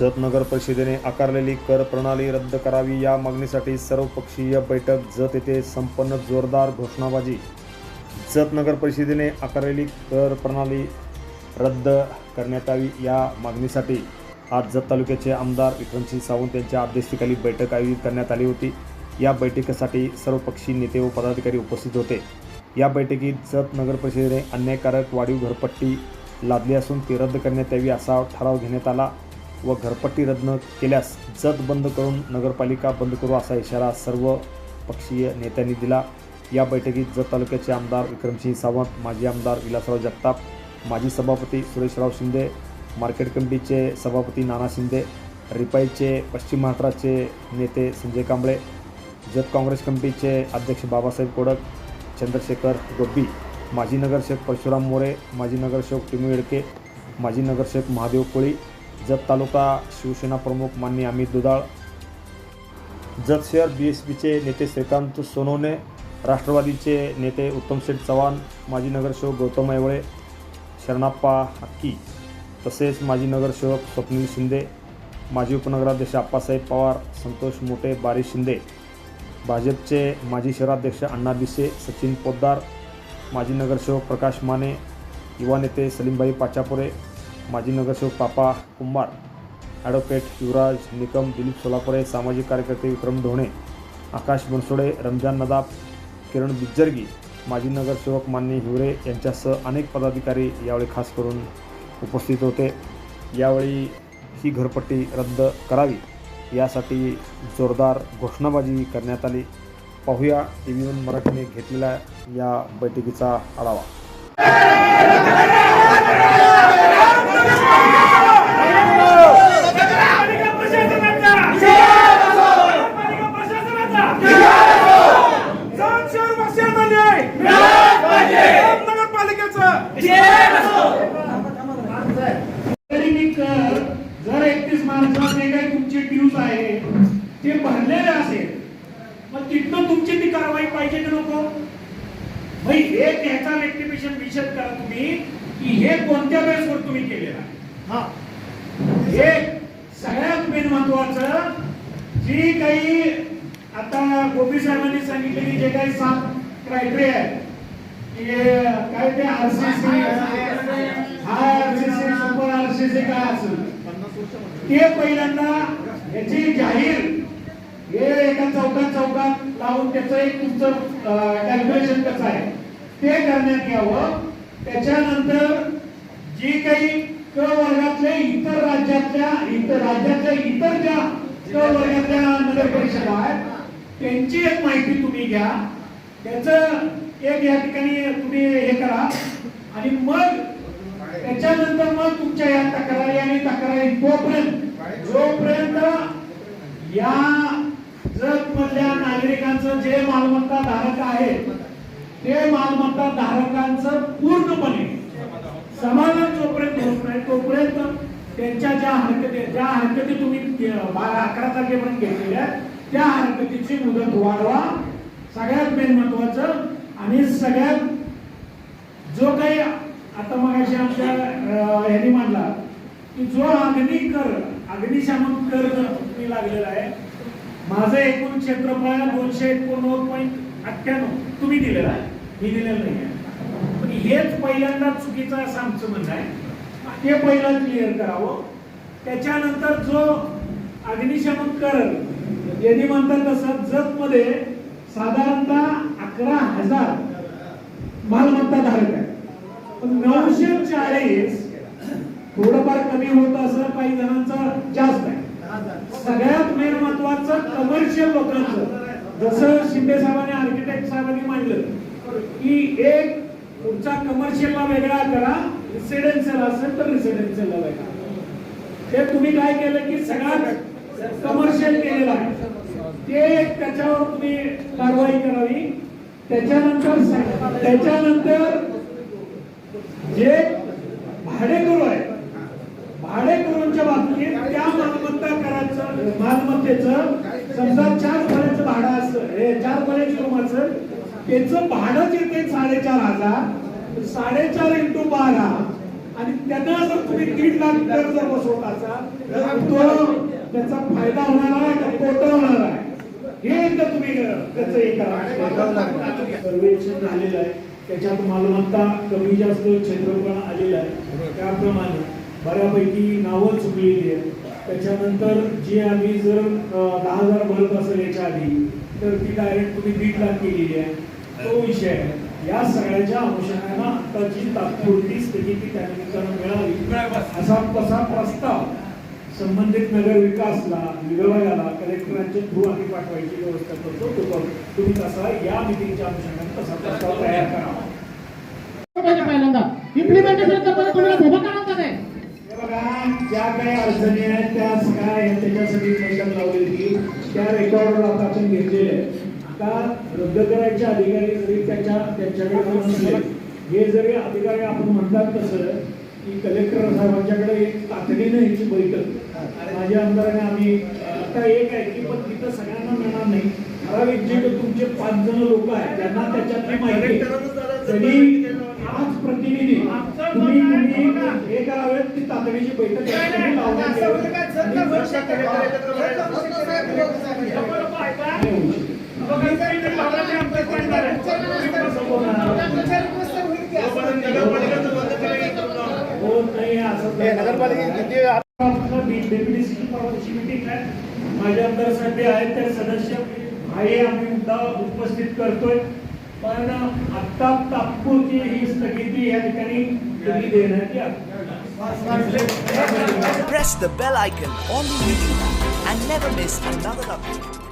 जत नगर परिषदेने आकारलेली कर प्रणाली रद्द करावी या मागणीसाठी सर्वपक्षीय बैठक जत येथे संपन्न जोरदार घोषणाबाजी. जत नगर परिषदेने आकारलेली कर प्रणाली रद्द करण्यात यावी या मागणीसाठी आज जत तालुक्याचे आमदार विक्रमसिंह सावंत यांच्या अध्यक्षतेखाली बैठक आयोजित करण्यात आली होती. या बैठकीसाठी सर्वपक्षीय नेते व पदाधिकारी उपस्थित होते. या बैठकीत जत नगर परिषदेने अन्यायकारक वाढीव घरपट्टी लादली असून ती रद्द करण्यात यावी असा ठराव घेण्यात आला. व घरपट्टी रद्द केल्यास जत बंद करून नगरपालिका बंद करू असा इशारा सर्व पक्षीय नेत्यांनी दिला. या बैठकीत जत तालुक्याचे आमदार विक्रमसिंह सावंत माजी आमदार विलासराव जगताप माजी सभापती सुरेशराव शिंदे मार्केट कमिटीचे सभापती नाना शिंदे रिपाईचे पश्चिम महाराष्ट्राचे नेते संजय कांबळे जत काँग्रेस कमिटीचे अध्यक्ष बाबासाहेब कोडक चंद्रशेखर गोब्बी माजी नगरसेवक परशुराम मोरे माजी नगरसेवक टिमू येडके माजी नगरसेवक महादेव कोळी जत तालुका शिवसेना प्रमुख माननीय अमित दुधाळ जत शहर बी एस पीचे नेते श्रीकांत सोनवणे राष्ट्रवादीचे नेते उत्तम शेठ चव्हाण माजी नगरसेवक गौतम ऐवळे शरणाप्पा हक्की तसेच माजी नगरसेवक स्वप्नील शिंदे माजी उपनगराध्यक्ष आप्पासाहेब पवार संतोष मोटे बारी शिंदे भाजपचे माजी शहराध्यक्ष अण्णा बिसे सचिन पोद्दार माजी नगरसेवक प्रकाश माने युवा नेते सलीमभाई पाचापुरे माजी नगरसेवक पापा कुंभार ॲडव्होकेट युवराज निकम दिलीप सोलापुरे सामाजिक कार्यकर्ते विक्रम ढोणे आकाश बनसोडे रमजान नदाब किरण बिज्जरगी माजी नगरसेवक मान्य हिवरे यांच्यासह अनेक पदाधिकारी यावेळी खास करून उपस्थित होते. यावेळी ही घरपट्टी रद्द करावी यासाठी जोरदार घोषणाबाजी करण्यात आली. पाहूया टी व्ही वन मराठीने घेतलेल्या या बैठकीचा आढावा पालिका प्रशासनाचा पालिका प्रशासनाचा जाऊन शहर वासियांना न्याय नगरपालिकेचं तरी मी कर जर एकतीस मार्चला जे काही तुमचे ड्यूज आहे ते भरलेले असेल मग तिथनं तुमची ती कारवाई पाहिजे की नको भाई एक ह्याचा रेक्टिफिकेशन विषय करा तुम्ही की हे कोणत्या बेसवर तुम्ही केलेलं आहे हा हे सगळ्यात मेन महत्वाचं जी काही आता गोपी साहेबांनी सांगितले की जे काही सात क्रायटेरिया आहेत की काय ते आरसीसी आरसीसी सुपर आरसीसी काय असेल ते पहिल्यांदा याची जाहीर हे एका चौकात चौकात लावून त्याचं एक तुमचं कॅल्क्युलेशन कसं आहे? ते करण्यात यावं. त्याच्यानंतर जी काही क वर्गातले इतर राज्यातल्या इतर राज्यातल्या इतर ज्या क वर्गातल्या नगर परिषदा आहेत त्यांची एक माहिती तुम्ही घ्या. त्याचं एक या ठिकाणी तुम्ही हे करा. आणि मग त्याच्यानंतर मग तुमच्या या तक्रारी आणि तक्रारी तोपर्यंत जोपर्यंत या ट्रक मधल्या नागरिकांचं जे मालमत्ता धारक आहेत ते मालमत्ता धारकांचं पूर्णपणे समाधान जोपर्यंत होत नाही तोपर्यंत त्यांच्या ज्या हरकती ज्या हरकती तुम्ही बारा अकरा तारखेपर्यंत घेतलेल्या आहेत, त्या हरकतीची मुदत वाढवा. सगळ्यात मेन महत्वाचं आणि सगळ्यात जो काही आता मग आमच्या ह्यानी ह्यांनी मांडला की जो अग्निकर अग्निशामक कर तुम्ही लागलेला आहे माझं एकूण क्षेत्रफळ दोनशे एकोणनव्वद पॉईंट अठ्ठ्याण्णव. तुम्ही दिलेलं आहे. मी दिलेलं नाही आहे. पण हेच पहिल्यांदा चुकीचं असं आमचं म्हणणं आहे. ते पहिलं क्लिअर करावं. त्याच्यानंतर जो अग्निशमन कर यांनी म्हणतात तसं जतमध्ये साधारणतः अकरा हजार मालमत्ता धारक आहे पण नऊशे चाळीस थोडंफार कमी होत असं काही जणांचा जास्त आहे. कमर्शियल लोकांचं जसं शिंदे साहेबांनी आर्किटेक्ट साहेबांनी मांडलं की एक पुढचा कमर्शियलला वेगळा करा रेसिडेन्शियल असेल तर रेसिडेन्शियलला वेगळा. ते तुम्ही काय केलं की सगळा कमर्शियल केलेला आहे. ते त्याच्यावर तुम्ही कारवाई करावी. त्याच्यानंतर त्याच्यानंतर जे भाडेकरू आहे भाडेकरूंच्या बाबतीत त्या मालमत्ता करायचं मालमत्तेचं समजा चार खोल्याचं भाडं असतं. हे चार खोल्याची रूम असेल त्याचं भाडं जे ते साडेचार हजार साडेचार इंटू बारा. आणि आणि त्यांना जर तुम्ही दीड लाख दर जर बसवत असाल तर तो त्याचा फायदा होणार आहे का? तोटा होणार आहे. हे एकदा तुम्ही त्याचं हे करा. सर्वेक्षण झालेलं आहे. त्याच्यात मालमत्ता कमी जास्त क्षेत्रफळ आलेलं आहे. त्याप्रमाणे बऱ्यापैकी नावं चुकलेली आहेत. त्याच्यानंतर जी आम्ही जर दहा हजार भरत असेल याच्या आधी तर ती डायरेक्ट तुम्ही दीड लाख केलेली आहे. तो विषय आहे. या सगळ्याच्या अनुषंगानं आताची तात्पुरती स्थगिती त्या निमित्तानं मिळावी असा तसा प्रस्ताव संबंधित नगर विकासला विभागाला कलेक्टरांच्या थ्रू आम्ही पाठवायची व्यवस्था करतो. तो तुम्ही तसा या मिटिंगच्या अनुषंगाने तसा प्रस्ताव तयार करावा. पहिल्यांदा. इम्प्लिमेंटेशन करताना तुम्हाला धोका का नाही बघा ज्या काही अडचणी आहेत त्या आहेत त्याच्यासाठी बैठक लावलेली होती. त्या रेकॉर्डवर आता आपण घेतलेले आता रद्द करायचे अधिकारी जरी त्याच्या त्यांच्याकडे नसले हे जरी अधिकारी आपण म्हणतात तसं की कलेक्टर साहेबांच्याकडे एक तातडीनं याची बैठक. माझ्या आमदाराने आम्ही आता एक आहे की पण तिथं सगळ्यांना मिळणार नाही. ठराविक जे तुमचे पाच जण लोक आहेत त्यांना त्याच्यातली माहिती आज प्रतिनिधी तुम्ही तुम्ही हे करावे ती तातडीची बैठक या ठिकाणी लावण्यात यावी. आणि नाही होऊ शकत. हो नाही असं डेप्युटी सिटी पॉवरची मीटिंग आहे माझे आमदार साहेब आहेत ते सदस्य आहे आम्ही मुद्दा उपस्थित करतोय पण आता तात्पुरती ही स्थगिती या ठिकाणी तुम्ही देण्यात यावी Press the bell icon on the YouTube app and never miss another update.